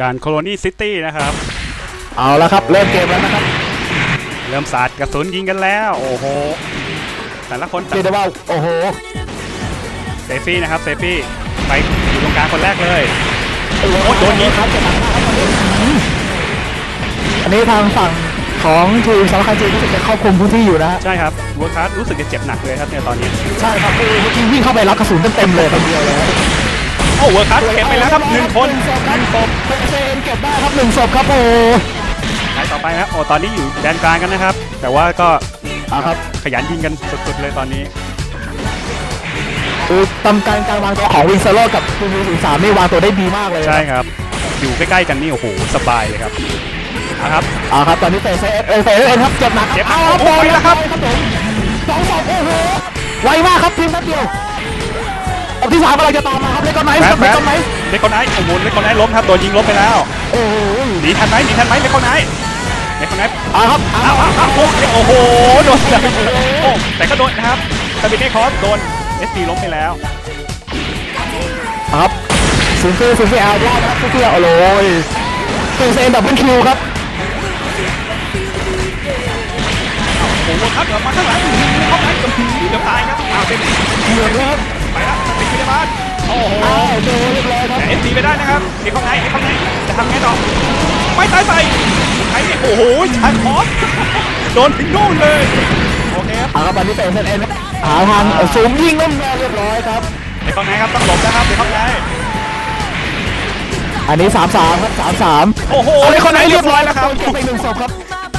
ด่านโคโลนีซิตี้นะครับ เอาละครับ เริ่มเกมแล้วนะครับ เริ่มสาดกระสุนยิงกันแล้ว โอ้โห แต่ละคนเรียกได้ว่าโอ้โห เซฟี่นะครับ เซฟี่ ไปอยู่ตรงกลางคนแรกเลยโอ้โหโดนยิงครับจะหนักมากครับตอนนี้อันนี้ทางฝั่งของทีมสำคัญจีนรู้สึกจะครอบคลุมพื้นที่อยู่นะฮะใช่ครับวัวคัสรู้สึกจะเจ็บหนักเลยครับเนี่ยตอนนี้ ใช่ครับคือเมื่อกี้วิ่งเข้าไปรับกระสุนเต็มๆเลยคนเดียวเลยฮะ โอ้วัวคัสเก็บไปแล้วครับหนึ่งคนหนึ่งศพครับศพเซนเก็บได้ครับหนึ่งศพครับโอ้ไหนต่อไปครับโอ้ตอนนี้อยู่แดนกลางกันนะครับ แต่ว่าก็เอาครับขยันยิงกันสุดๆเลยตอนนี้คือตำการการวางตัวของวินเซโลกับคุณวีสิบสามนี่วางตัวได้ดีมากเลยนะใช่ครับอยู่ใกล้ๆกันนี่โอ้โหสบายเลยครับนะครับเอาครับตอนนี้เตะเซเอเซเอ็นครับเจ็บหนักเจ็บหนักเอาครับโอ้โหบอลไปแล้วครับผมสองศพโอ้โหไวมากครับทีมแป๊บเดียวศพที่ สามกำลังจะตามมาครับเล็กกอนไนท์แบครับแบเล็กกอนไนท์เล็กคนไหนโอ้โหเล็กคนไหนล้มครับโดนยิงล้มไปแล้วโอ้โหหนีทันไหมหนีทันไหมเล็กคนไหนเล็กคนไหนเอาครับเอาอ้าวคอ้ารัวบอ้าวโอ้โหโดนเลยโอ้แต่ก็โดนนะครับแต่บินเนคอสโดนเอสซีล้มไปแล้วเอาครับศูนย์คือศูนย์คือเอาได้นะครับศูนย์คือเอาเลยศูนย์เซนดับเบิลคิวครับโอ้โหครับเดี๋ยวมาข้างหลังเข้าไปกับผีเดี๋ยวตายครับอ้าวเป็นเหมือนครับไปแล้ว ไปได้นะครับเด็กข้างในเด็กข้างในจะทำไงต่อไม่ตายใส่ใครเนี่ยโอ้โหชายคอสโดนถึงนู่นเลยโอเคครับเอาครับตอนนี้เตะเซนเอ็นหาทางซูมยิงล่มแรงเรียบร้อยครับเด็กข้างในครับต้องหลบนะครับเด็กข้างในอันนี้3 3ครับ3 3โอ้โหเล็กคนไหนเรีเรียยบบร้ร้ออยยแล้แล้ววคครัรับบเก็บไปหนึ่งศพครับ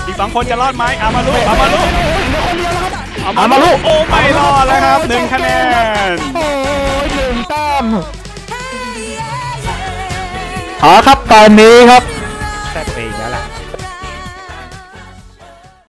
อีกสองคนจะรอดไหมอามาลุอามาลุเหลือคนเดียวแล้วครับอามาลุโอ้ไม่รอดแล้วครับหนึ่งคะแนนโอ้ยหนึ่งแต้ม อ๋อครับตอนนี้ครับแทบไปแล้วล่ะ